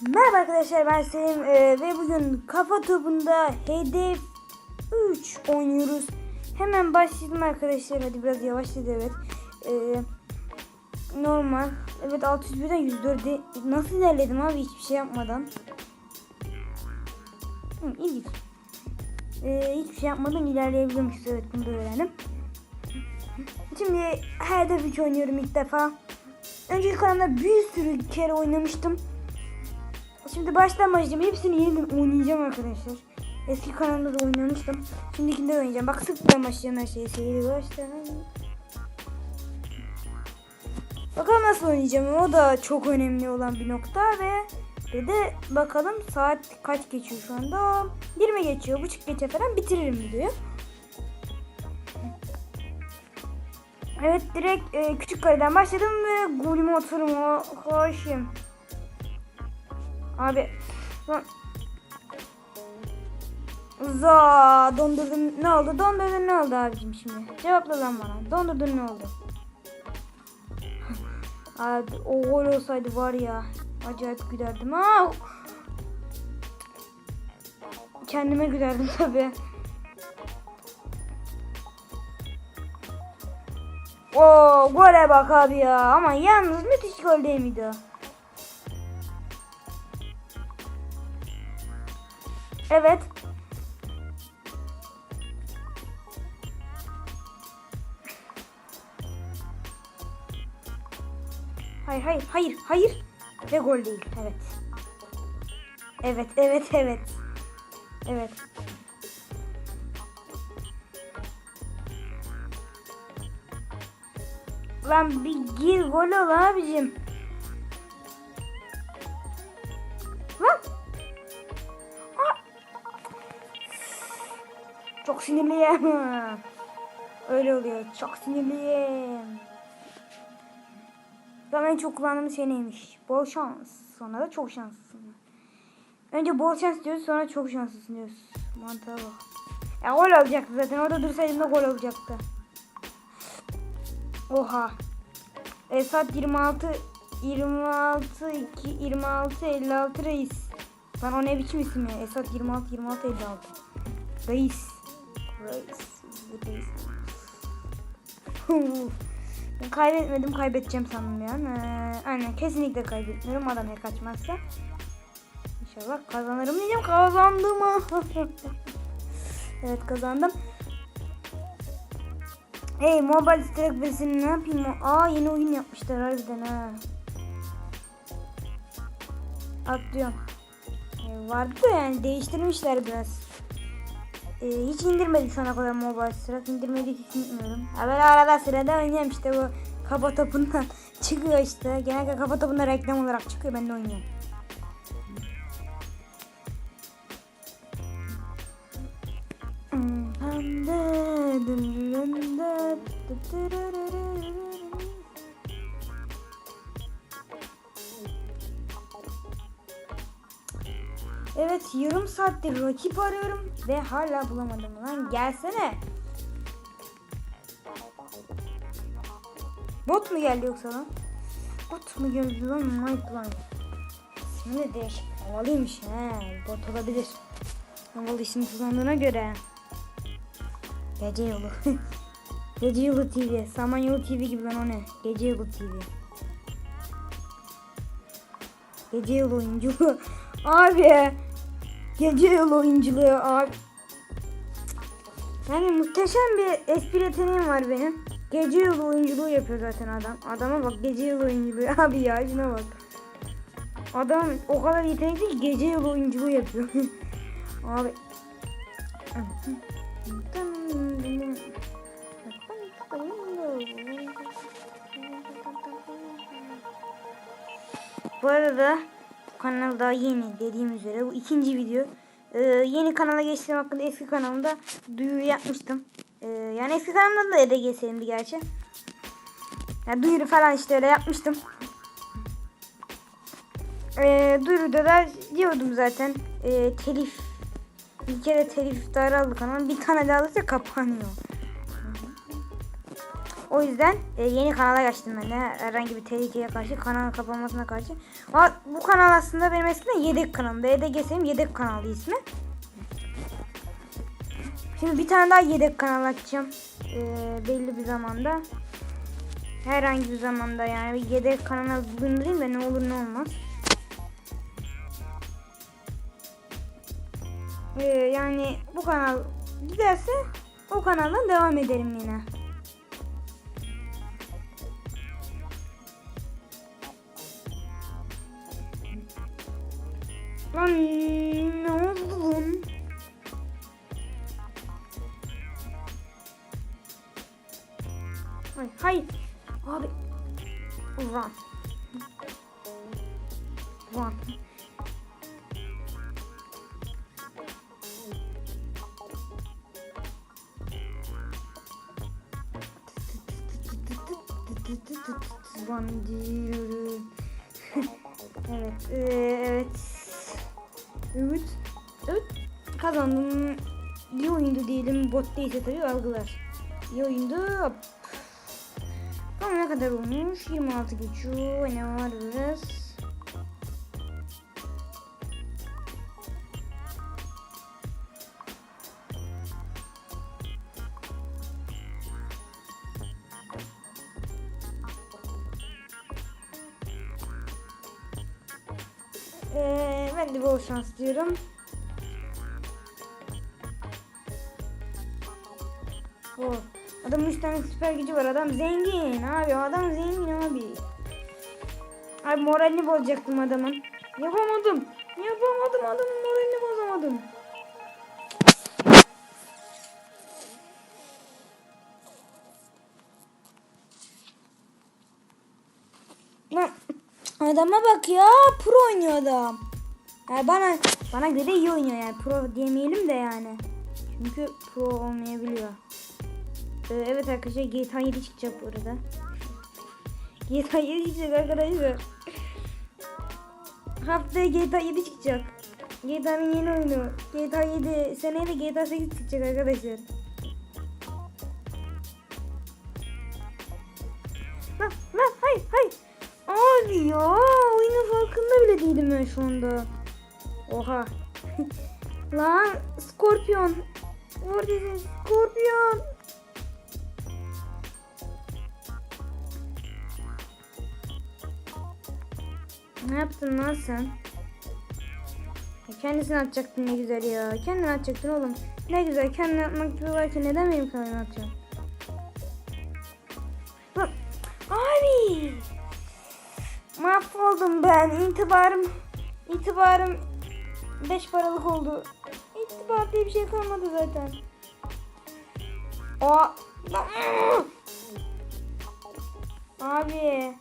Merhaba arkadaşlar ben Selim Ee, ve bugün kafa topunda hedef 3 oynuyoruz. Hemen başlayalım arkadaşlar. Hadi biraz yavaşladı evet. Ee, normal. Evet 601'den 104'e nasıl ilerledim abi hiçbir şey yapmadan. Hı, ilginç. Ee, hiçbir şey yapmadan ilerleyebiliyormuşuz evet bunu da öğrendim. Şimdi hedef 3 oynuyorum ilk defa. Önceki kanalda bir sürü kere oynamıştım. Şimdi baştan başlayacağım. Hepsini yeniden oynayacağım arkadaşlar. Eski kanalda da oynamıştım. Şimdikinde de oynayacağım. Bak sıfırdan başlayacağım her şeyi. Seyri baştan. Bakalım nasıl oynayacağım. O da çok önemli olan bir nokta ve ve de bakalım saat kaç geçiyor şu anda? 20 geçiyor. Buçuk geçe falan bitiririm videoyu. Evet direkt e, küçük kareden başladım ve golümü oturumu hoşum. Abi Za dondurdun ne oldu? Dondurdun ne oldu abicim şimdi? Cevapla lan bana. Dondurdun ne oldu? Abi o gol olsaydı var ya acayip gülerdim. Aa! Kendime gülerdim tabi. Oo gole bak abi ya. Ama yalnız müthiş gol değil miydi? Evet. Hayır hayır hayır hayır. Ve gol değil. Evet. Evet evet evet. Evet. Lan bir gir gol ol abicim. Sinirliyim. Öyle oluyor. Çok sinirliyim. Ben en çok kullandığım şey neymiş? Bol şans. Sonra da çok şanslısın. Önce bol şans diyoruz sonra çok şanslısın diyoruz. Mantığa bak. Ya gol olacaktı zaten. Orada dursaydım da gol olacaktı. Oha. Esat 26 26 2 26 56 reis. Lan o ne biçim isim? Esat 26 26 56. Reis. Ben kaybetmedim kaybedeceğim ya. Ee, aynen kesinlikle kaybetmiyorum adam ya kaçmazsa. İnşallah kazanırım diyeceğim kazandım. evet kazandım. Hey Mobile Strike versiyonu ne yapayım? Aa yeni oyun yapmışlar harbiden ha. Atlıyorum. Ee, vardı yani değiştirmişler biraz. Ee, hiç indirmedim şu ana kadar Mobile Strike. İndirmeyi hiç unutmuyorum. Ha böyle arada sırada oynuyorum işte bu kafa topundan çıkıyor işte. Genelde kafa topunda reklam olarak çıkıyor ben de oynuyorum. Evet yarım saattir rakip arıyorum ve hala bulamadım lan gelsene. Bot mu geldi yoksa lan? Bot mu geldi lan Mike lan? De değişik. Havalıymış he. Bot olabilir. Havalı isim kullandığına göre. Gece yolu. Gece yolu TV. Samanyolu TV gibi lan o ne? Gece yolu TV. Gece yolu oyunculuğu. Abi. Gece yolu oyunculuğu abi. Yani muhteşem bir espri yeteneğim var benim. Gece yolu oyunculuğu yapıyor zaten adam. Adama bak gece yolu oyunculuğu abi ya şuna bak. Adam o kadar yetenekli ki gece yolu oyunculuğu yapıyor. abi. Bu arada bu kanal daha yeni dediğim üzere bu ikinci video. Ee, yeni kanala geçtiğim hakkında eski kanalımda duyuru yapmıştım. Ee, yani eski kanalımda da EDGS'imdi gerçi. Yani duyuru falan işte öyle yapmıştım. Ee, duyuruda da diyordum zaten ee, telif bir kere telif iftarı aldı kanal bir tane daha alırsa kapanıyor. O yüzden e, yeni kanala geçtim ben de herhangi bir tehlikeye karşı kanal kapanmasına karşı. Ama bu kanal aslında benim eskiden yedek kanalım. BDGS'im yedek kanalı ismi. Şimdi bir tane daha yedek kanal açacağım. E, belli bir zamanda. Herhangi bir zamanda yani bir yedek kanal bulundurayım da ne olur ne olmaz. E, yani bu kanal giderse o kanaldan devam ederim yine. Lan ne oldu lan? Hayır, hayır. Abi. Run. Run. Run diyorum. evet, e, evet. Evet. Evet. Kazandım. İyi oyundu diyelim. Bot değilse tabii algılar. İyi oyundu. Ama ne kadar olmuş? 26 geçiyor. Ne var biraz? Ee, ben de bol şans diyorum. Oh. Adamın 3 tane süper gücü var. Adam zengin abi. Adam zengin abi. Abi moralini bozacaktım adamın. Yapamadım. Yapamadım. Adamın moralini bozamadım. Adama bak ya. Pro oynuyor adam. Yani bana bana göre iyi oynuyor yani. Pro diyemeyelim de yani. Çünkü pro olmayabiliyor. Ee, evet arkadaşlar GTA 7 çıkacak bu arada. GTA 7 çıkacak arkadaşlar. Haftaya GTA 7 çıkacak. GTA'nın yeni oyunu. GTA 7 seneye de GTA 8 çıkacak arkadaşlar. Lan lan hayır hayır. Abi ya oyunun farkında bile değilim ben şu anda. Oha. lan Scorpion. Neredesin Scorpion? Ne yaptın lan sen? Ya Kendisini atacaktın ne güzel ya. Kendini atacaktın oğlum. Ne güzel kendini atmak gibi varken neden benim kanalıma atıyorsun? Abi! Mahvoldum ben. İtibarım, itibarım 5 paralık oldu. İtibar diye bir şey kalmadı zaten. O Abi.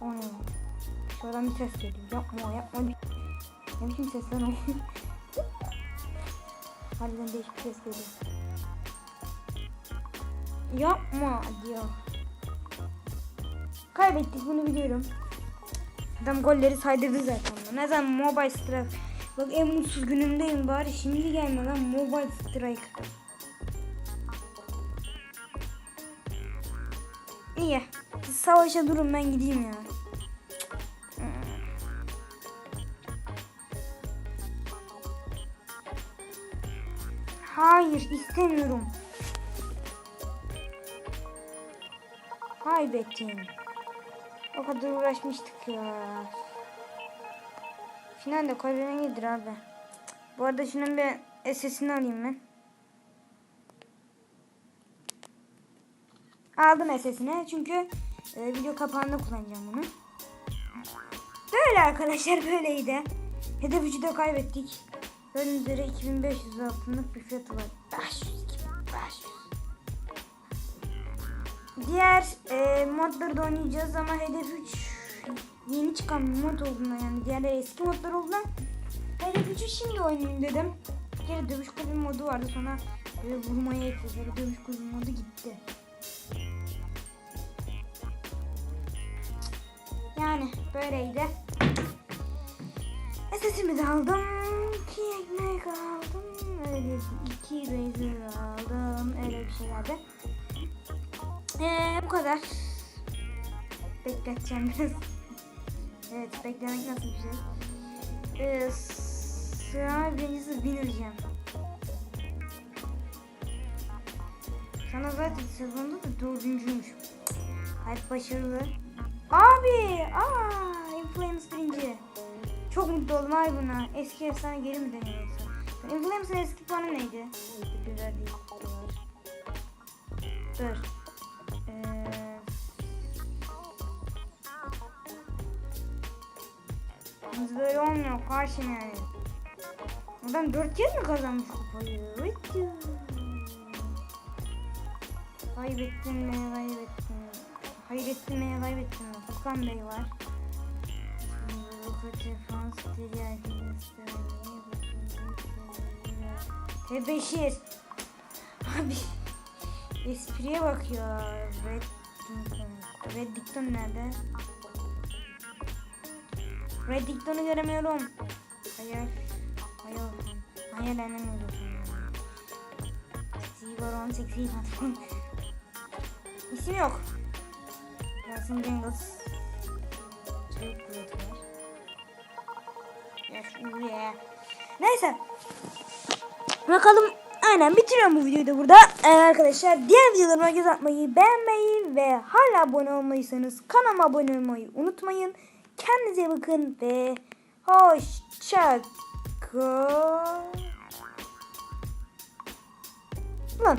O ne? Şuradan bir ses geliyor. Yapma yapma. Ne biçim ses lan o? Harbiden değişik bir ses geliyor. Yapma diyor. Kaybettik bunu biliyorum. Adam golleri saydırdı zaten. Ne zaman Mobile Strike. Bak en mutsuz günümdeyim bari şimdi gelme lan Mobile Strike. İyi. Siz savaşa durun ben gideyim ya. Hayır istemiyorum. Kaybettim. O kadar uğraşmıştık ya. Final de kaybeden iyidir abi. Bu arada şunun bir SS'ini alayım ben. Aldım SS'ini çünkü e, video kapağında kullanacağım bunu. Böyle arkadaşlar böyleydi. Hedef 3'ü de kaybettik. Gördüğünüz üzere 2500 altınlık bir fiyatı var. 500, Diğer e, modları da oynayacağız ama hedef 3 yeni çıkan mod olduğundan yani diğerleri eski modlar olduğundan hedef 3'ü şimdi oynayayım dedim. Bir kere dövüş kulübü modu vardı sonra böyle vurmaya eklediler. Dövüş kulübü modu gitti. Yani böyleydi. SS'imi de aldım. İki ekmek aldım. Öyle iki razor aldım. Öyle bir şeylerde. Ee, bu kadar. Bekleteceğim biraz. evet beklemek nasıl bir şey. Ee, sıra birincisi binireceğim. Sana zaten sezonda da dördüncüymüş. Hayat başarılı. Abi! Aa! Influence birinci. Çok mutlu oldum ay buna. Eski efsane geri mi dönüyor? Influence'ın eski puanı neydi? Güzel değil. Dur. Böyle olmuyor karşım yani. Adam dört kez mi kazanmış kupayı? Kaybettin mi? Hayrettin mi kaybettin mi? Furkan Bey var. Tebeşir. Abi espriye bak ya. Red Red Dikton nerede? Red Dikton'u göremiyorum. Hayal. Hayal annem Seksi baron, seksi patron. İsim yok. Yasin Cengiz. Çok kuvvet var. Yes, yeah. Neyse. Bakalım. Aynen bitiriyorum bu videoyu da burada. Ee, arkadaşlar diğer videolarıma göz atmayı, beğenmeyi ve hala abone olmayıysanız kanalıma abone olmayı unutmayın. Kendinize bakın ve hoşça kal. Lan